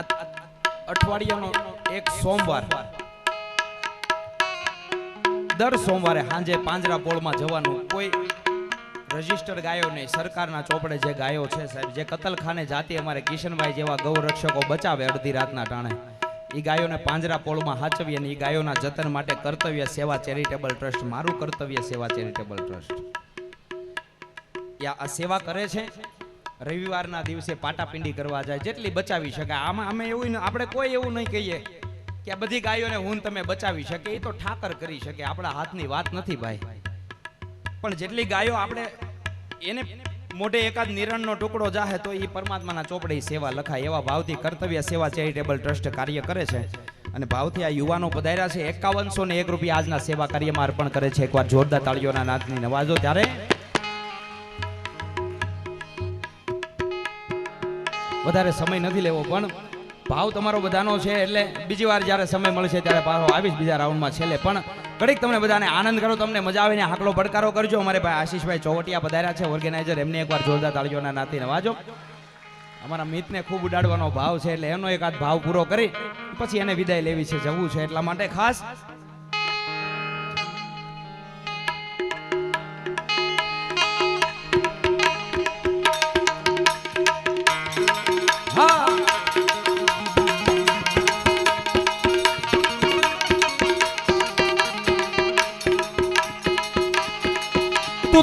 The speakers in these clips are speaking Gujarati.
અઠવાડિયાનો એક સોમવાર. દર સોમવારે સાંજે પાંજરા પોળમાં જવાનું. કોઈ રજિસ્ટર ગાયો નહીં, સરકારના ચોપડે જે ગાયો છે સાહેબ, જે કતલખાને જાતિ અમારે કિશનભાઈ જેવા ગૌરક્ષકો બચાવે અડધી રાતના ટાણે. એ ગાયોને પાંજરા પોળમાં હાચવીએ અને એ ગાયોના જતન માટે કર્તવ્ય સેવા ચેરિટેબલ ટ્રસ્ટ, મારું કર્તવ્ય સેવા ચેરિટેબલ ટ્રસ્ટ. યા આ સેવા કરે છે? રવિવારના દિવસે પાટાપિંડી કરવા જાય, જેટલી બચાવી શકાય. આમાં અમે એવું આપણે કોઈ એવું નહીં કહીએ કે આ બધી ગાયોને હું તમે બચાવી શકે એ તો ઠાકર કરી શકે, આપણા હાથની વાત નથી ભાઈ. પણ જેટલી ગાયો આપણે એને મોઢે એકાદ નિરણનો ટુકડો જાહે તો એ પરમાત્માના ચોપડે સેવા લખાય, એવા ભાવથી કર્તવ્ય સેવા ચેરિટેબલ ટ્રસ્ટ કાર્ય કરે છે. અને ભાવથી આ યુવાનો પધાર્યા છે, એકાવનસો ને એક રૂપિયા આજના સેવા કાર્યમાં અર્પણ કરે છે. એકવાર જોરદાર તાળીઓના નાથની નવાજો ત્યારે વધારે સમય નથી લેવો, પણ ભાવ તમારો બધાનો છે એટલે બીજી વાર જ્યારે સમય મળશે ત્યારે પાછો આવીશ બીજા રાઉન્ડમાં છેલ્લે. પણ ઘડીક તમને બધાને આનંદ કરો, તમને મજા આવે ને હાકલો પડકારો કરજો. અમારે ભાઈ આશીષભાઈ ચોવટિયા પધાર્યા છે ઓર્ગેનાઇઝર એમને એકવાર જોરદાર તાળીઓના નાતી નવાજો. અમારા મિતને ખૂબ ઉડાડવાનો ભાવ છે, એટલે એનો એકાદ ભાવ પૂરો કરી, પછી એને વિદાય લેવી છે, જવું છે એટલા માટે ખાસ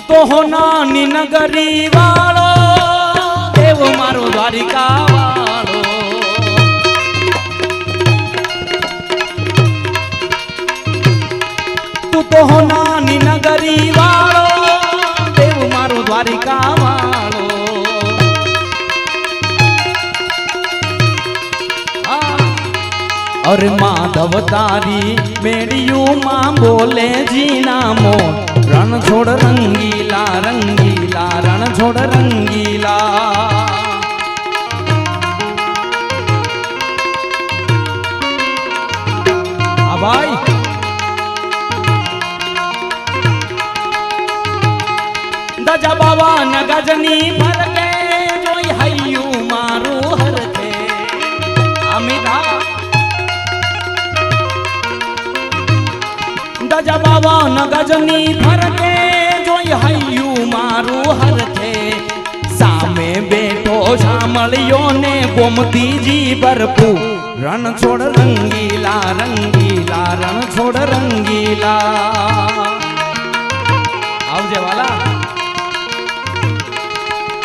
તું હો નાની નગરી વાળો દેવ મારો દ્વારિકા વાળો તું તો હોનાની નગરી વાળો દેવ મારો દ્વારિકા અરે માધવ તારી મેડિયું માં બોલે જીના મો રણ છોડ રંગીલા રંગીલા રણ છોડ રંગીલા ભાઈ. દજા બાવા નગજની ગજની ગજા બાવા ન ગજની ફરકે, જોઈ હૈયું મારું હરખે. સામે બેઠો સાંભળ્યો ને ગોમતીજી ભરપૂર. રણ છોડ રંગીલા રંગીલા રણ છોડ રંગીલા. આવજે વાલા.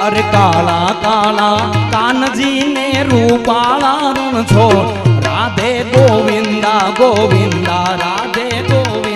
અરે કાળા કાળા કાનજી ને રૂપાળા રણ છોડ રાધે ગોવિંદા ગોવિંદા, રાધે ગોવિંદા.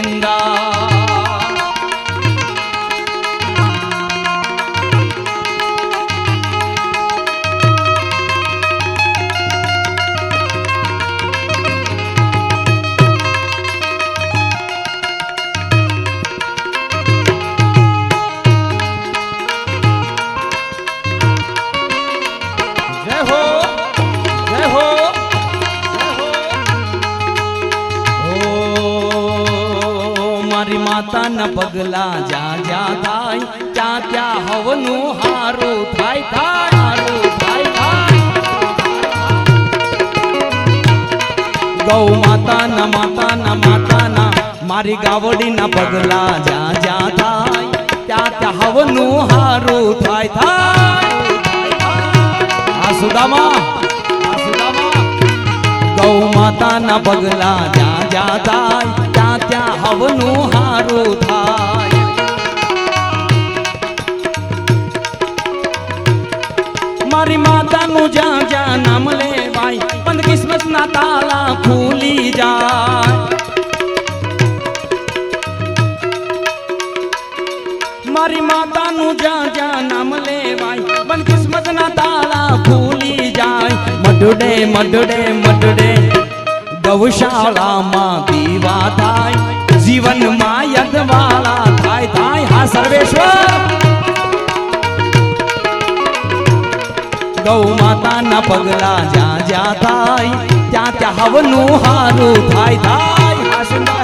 મારી ગાવડીના પગલા જ્યાં જ્યાં થાય, ત્યાં ત્યાં હવનું હારું થાય થાય. આ સુદામા ગૌ માતાના પગલા જ્યાં જ્યાં થાય, ત્યાં ત્યાં હવનું હારું થાય. મારી માતાનું જ્યાં જ્યાં નામ લેવાય, પણ કિસ્મત ના તાલા ખુલી જાય. નામ લેવાય. પણ કિસ્મત ના તાળા ભૂલી જાય. મઢડે મઢડે મઢડે ગૌશાળામાં દીવા થાય. જીવનમાં યજવાળા થાય થાય. હા, સર્વેશ્વર. ગૌ માતાના પગલા જ્યાં જ્યાં થાય, ત્યાં ત્યાં હવનું હારું થાય થાય. હા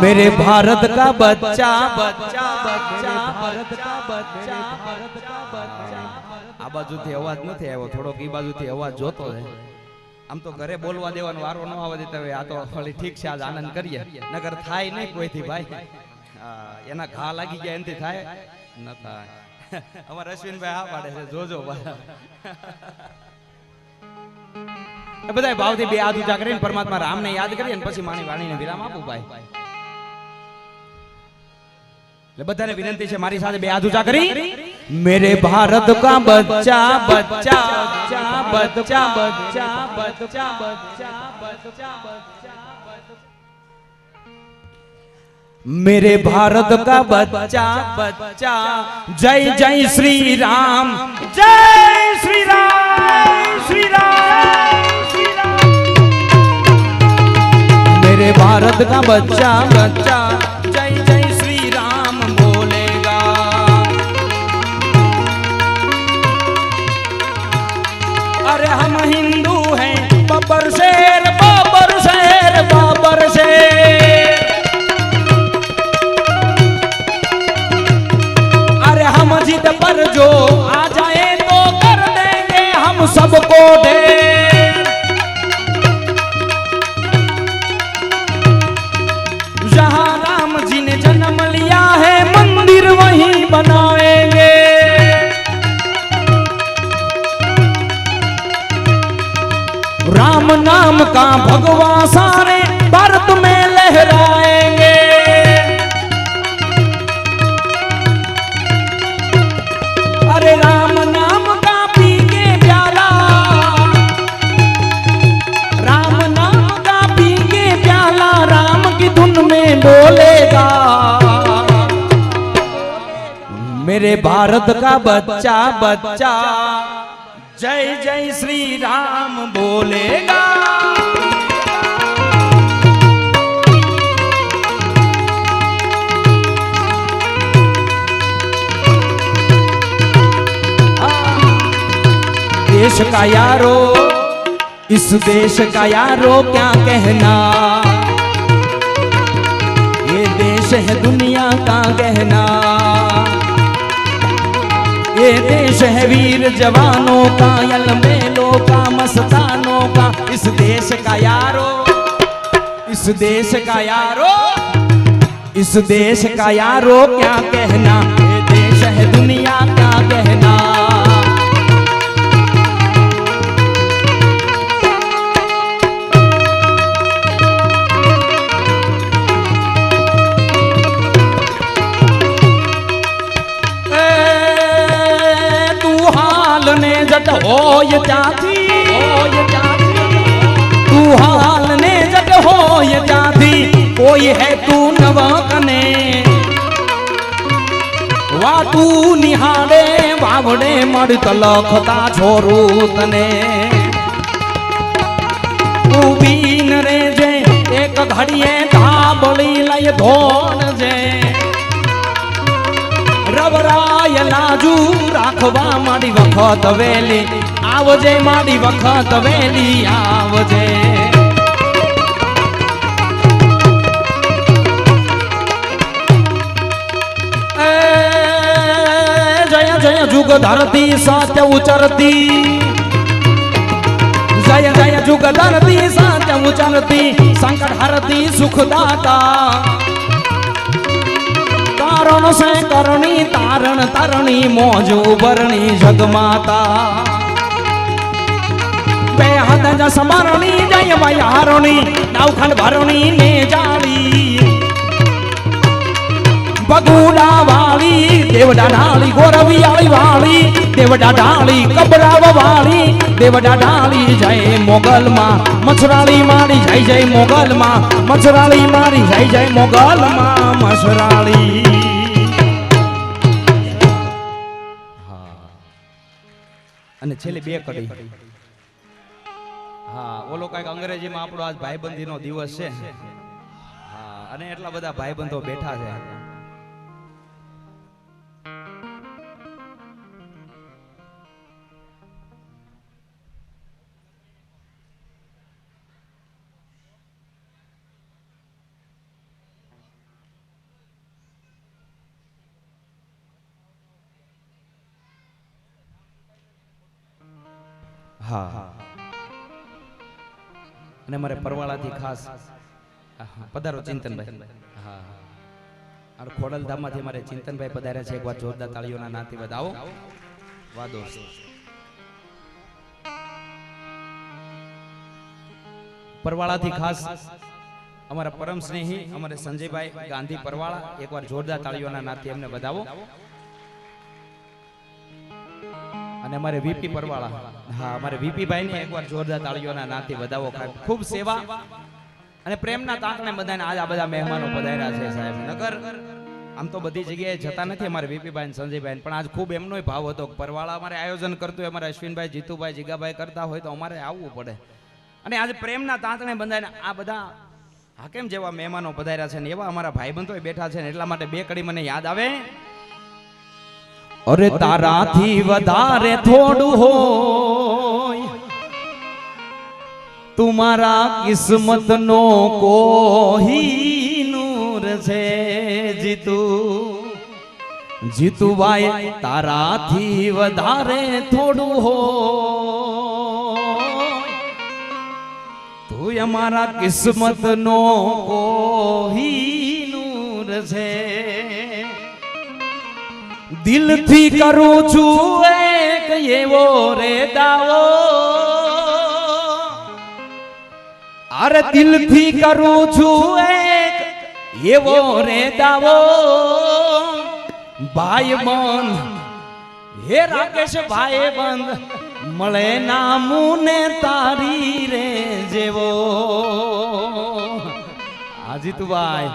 मेरे भारत का बच्चा बच्चा बच्चा भारत का बच्चा भारत का बच्चा આ બાજુથી અવાજ નથી આવ્યો થોડોક ઈ બાજુથી અવાજ જોતો છે આમ તો ઘરે બોલવા દેવાનો વારો ન આવવા દેતા હવે આ તો વળી ઠીક છે આજ આનંદ કરીએ નગર થાય નહીં કોઈથી ભાઈ હા, એના ઘા લાગી ગયા એનાથી થાય ન થાય અમારા અશ્વિનભાઈ હા પાડે છે જોજો એ બધા ભાવથી બે હાથ ઊંચા કરીને પરમાત્મા રામને યાદ કરીએ ને પછી માની વાણીને વિરામ આપું ભાઈ એટલે બધાને વિનંતી છે મારી સાથે બે હાથ ઊંચા કરી મેરે ભારત કા બચ્ચા બચ્ચા બચ્ચા બચ્ચા બચ્ચા બચ્ચા બચ્ચા બચ્ચા मेरे भारत का बच्चा बच्चा जय जय श्री राम जय श्री राम श्री राम श्री राम मेरे भारत का बच्चा बच्चा जय जय parceiro. बोलेगा। मेरे भारत का बच्चा बच्चा। जय जय श्री राम बोलेगा। देश का यारो इस देश का यारो क्या कहना? है दुनिया का गहना। ये देश है वीर जवानों का यलमेलों का, मस्तानों का। इस देश का यारो, इस देश का यारो, इस देश का यारो क्या कहना? ये देश है दुनिया का હોય ત્યાંથી હોય ત્યાંથી તું હાલ ને જટ હોય ત્યાંથી કોઈ હે તું નવા કને વાતું નિહાળે વાવડે મળત લખતા છોરું તને ઊભી ન રેજે એક ઘડીએ ધાબળી લઈ ધોણ જે રવરાય લાજુ રાખવા મારી વખત વેલી આવજે મારી વખત વેલી આવજે. જય જય જુગ ધરતી સત્ય ઉચરતી. જય જય જુગ ધરતી સત્ય ઉચરતી. સંકટ હરતી સુખદાતા. કારણ સે કરણી, તારણ તરણી, મોજ ઉભરણી જગમાતા. હાથ જસ મરણી જય જય મોગલમાં. મછરાળી મારી જય જય મોગલમાં. મછરાળી મારી જય જય મોગલમાં મછરાળી અને છેલ્લી બે કડી હા ઓલો કંઈક અંગ્રેજીમાં આપણો આજ ભાઈબંધીનો દિવસ છે. હા અને એટલા બધા ભાઈબંધો બેઠા છે. હા. અને મારે પરવાળાથી ખાસ પધારો ચિંતનભાઈ. હા ખોડલધામમાંથી અમારે ચિંતનભાઈ પધાર્યા છે. એકવાર જોરદાર તાળીઓના નાતી વધાવો. વાદો. પરવાળાથી ખાસ અમારા પરમ સ્નેહી અમારે સંજયભાઈ ગાંધી પરવાળા એકવાર જોરદાર તાળીઓના નાથી એમને વધાવો. અને અમારે વીપી પરવાળા. હા, અમારે વીપી ભાઈ ને એકવાર જોરદાર તાળીઓના નાથી વધાવો ખૂબ સેવા અને પ્રેમના તાંતને બધાને આજ આ બધા મહેમાનો પધાર્યા છે સાહેબ. નગર, આમ તો બધી જગ્યાએ જતા નથી અમારે વીપીભાઈ ને સંજયભાઈ. પણ આજ ખૂબ એમનો ભાવ હતો પરવાળા અમારે આયોજન કરતું હોય, અમારે અશ્વિનભાઈ, જીતુભાઈ, જીગાભાઈ કરતા હોય તો અમારે આવવું પડે. અને આજે પ્રેમના તાંતણે બંધાઈને આ બધા હાકેમ જેવા મહેમાનો પધાર્યા છે ને એવા અમારા ભાઈબંધો બેઠા છે ને એટલા માટે બે કડી મને યાદ આવે. અરે તારાથી વધારે થોડું હોય. તુમારા કિસ્મત નો કોઈ નૂર છે જીતુ. જીતુભાઈ તારાથી વધારે થોડું હો તું અમારા કિસ્મત નો કોઈ છે. દિલથી કરું છું એક એવો રે દાવો અરે દિલથી કરું છું એક એવો રે દાવો ભાઈ બંધ હે રાકેશ ભાઈ બંધ મળે નામુને તારી રે જેવો. આજીતુભાઈ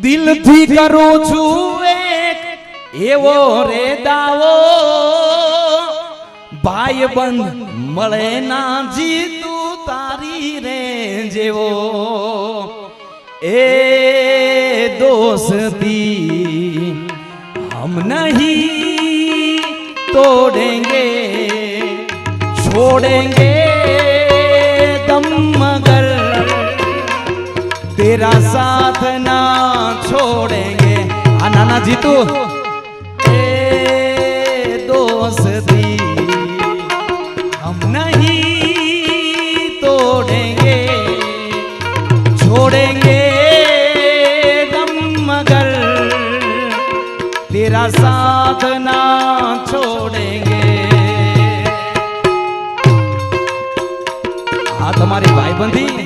દિલથી કરું છું એક એવો રે દાવો ભાઈ બંધ મળે ના જીતું તારી રે જેવો એ દોસ્તી हम नहीं तोड़ेंगे छोड़ेंगे दम मगर तेरा साथ ना छोड़ेंगे आ नाना जीतू ए તમારી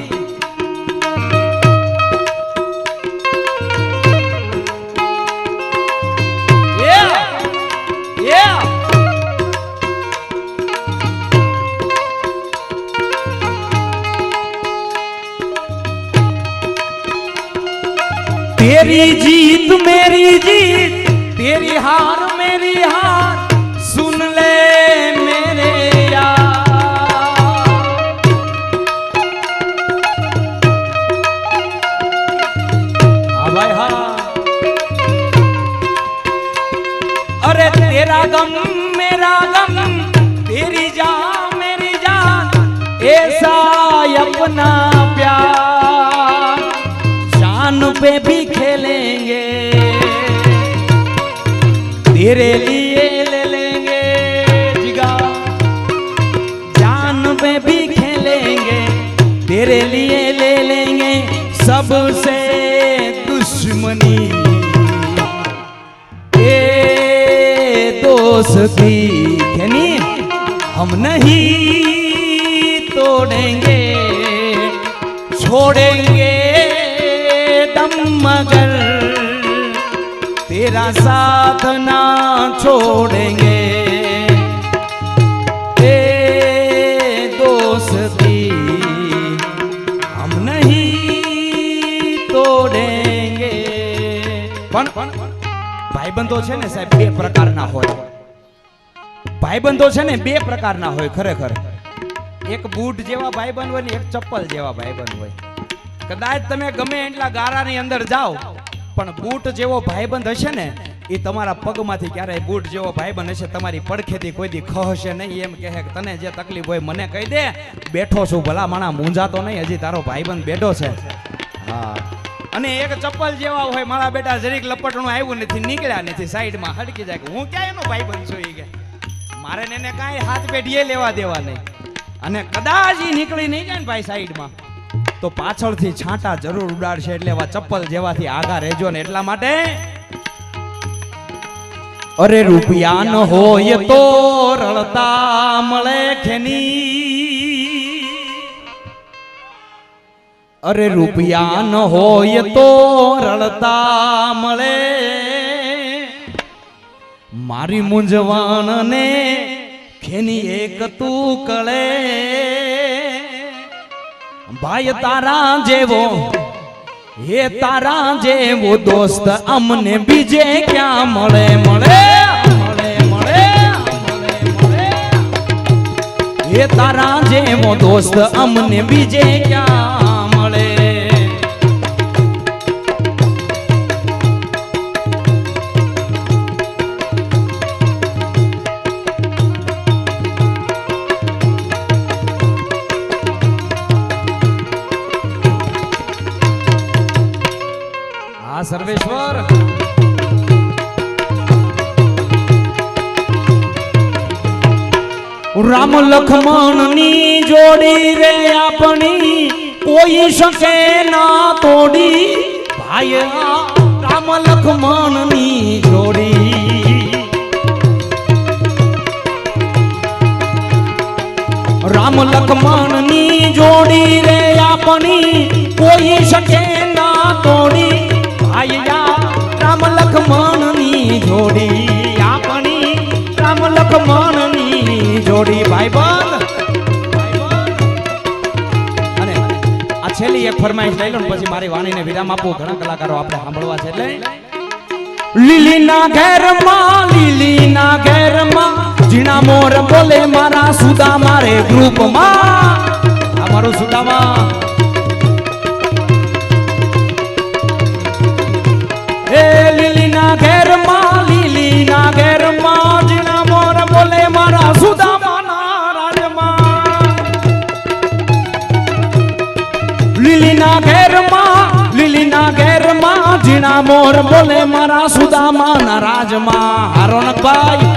सबसे दुश्मनी ये दोस्ती कहनी हम नहीं तोड़ेंगे छोड़ेंगे दम मगर तेरा साथ ना छोड़ेंगे ભાઈબંધો છે ને સાહેબ, બે પ્રકારના હોય. ભાઈબંધો છે ને બે પ્રકારના હોય, ખરેખર. એક બૂટ જેવા ભાઈબંધ હોય ને એક ચપ્પલ જેવા ભાઈબંધ હોય. કદાચ તમે ગમે એટલા ગારાની અંદર જાઓ, પણ બૂટ જેવો ભાઈબંધ હશે ને, એ તમારા પગમાંથી ક્યારેય બૂટ જેવો ભાઈબંધ હશે, તમારી પડખેથી કોઈ દી ખહશે નહીં, એમ કહે કે તને જે તકલીફ હોય મને કહી દે. બેઠો છું ભલા માણા મૂંઝાતો નહીં, હજી તારો ભાઈબંધ બેઠો છે. હા. અને એક ચપ્પલ જેવા હોય, મારા બેટા જરીક લપટણું આવ્યું નથી, નીકળ્યા નથી, સાઈડમાં હડકી જાય હું ક્યાં એનો ભાઈબંધ છું એ કે? મારે એને કાંઈ હાથ પેઢીએ લેવા દેવા નહીં. અને કદાચ એ નીકળી નહીં જાય ને ભાઈ સાઈડમાં, તો પાછળથી છાંટા જરૂર ઉડાડશે એટલે એવા ચપ્પલ જેવાથી આગા રહેજો ને એટલા માટે અરે રૂપિયા ન હોય તો રળતા મળે ખેની. અરે રૂપિયા ન હોય તો રળતા મળે. મારી મૂંઝવણ ને ખેની એક તું કળે ભાઈ તારા જેવો હે તારા જેવો દોસ્ત અમને બીજે ક્યાં મળે? મળે? મળે મળે મળે મળે હે તારા જેવો દોસ્ત અમને બીજે ક્યાં રામ લખમણની જોડી રે આપણી. કોઈ શકે ના તોડી. ભાઈ રામ લખમણ છેલ્લી એક ફરમાઈશ લઈ લો ને પછી મારી વાણીને વિરામ આપો. ઘણા કલાકારો આપણે સાંભળવા છે. એટલે લીલીના ઘેરમાં લીલીના ઘેરમાં ઝીણા મોર બોલે, મારા સુદામા રે ગ્રુપમાં આ મારું સુદામાં. લીલીના ઘેરમાં લીલીના ઘેરમાં ઝીણા મોર બોલે મારા સુદામાના રાજમાં હારોનકભાઈ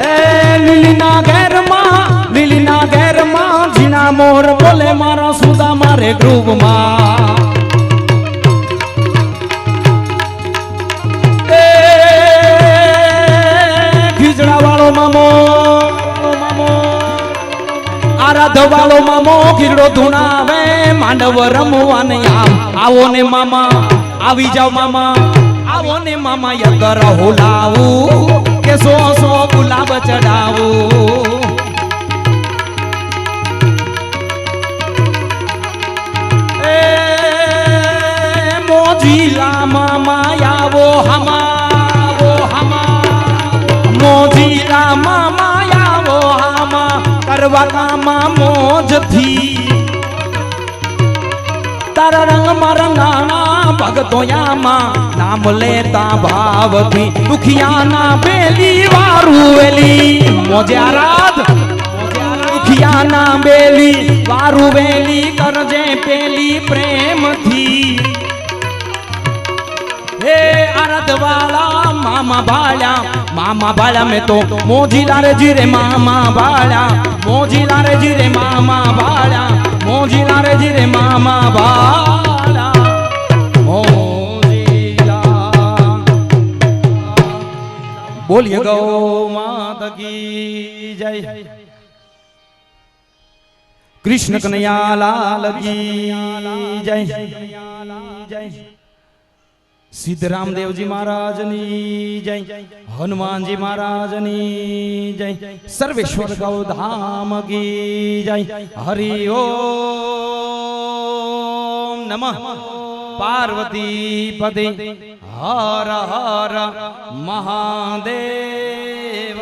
એ લીલીના ઘેરમાં લીલીના ઘેરમાં ઝીણા મોર બોલે મારા સુદામા રે ગ્રુપમાં ખીજડા વાળો મામો. આરાધ મામો ગીરડો ધૂણાવે, માંડવ રમવાને આવો ને મામા, આવી જાવ મામા. આવો ને મામા, યગર હોલાવું, કે સો સો ગુલાબ ચડાવું. મોજીલા મામા, આવો હમા મોજીલા મામા કરવા કામા મોજથી તારા રંગમાં રંગાણા ભગતોયામાં નામ લેતા ભાવથી દુખિયાના બેલી વારું વેલી, મોજે આરાધ. દુખિયાના બેલી વારું વેલી, કરજે પેલી પ્રેમથી. હે આરદ વાલા મામા ભાળ્યા મામા ભાળ્યા મેં તો મોજીલા રે જીરે મામા ભાળ્યા મોજીલા રે જીરે મામા ભાળ્યા મોજીલા રે જીરે મામા ભાળ્યા બોલીએ ગૌ માત કી જય. કૃષ્ણ કનૈયા લાલ કી જય જય. સિદ્ધરામદેવજી મહારાજની જય, હનુમાનજી મહારાજની જય, સર્વેશ્વર ગૌધામ કી જય, હરિ ઓમ નમઃ. પાર્વતી પદે હર હર મહાદેવ.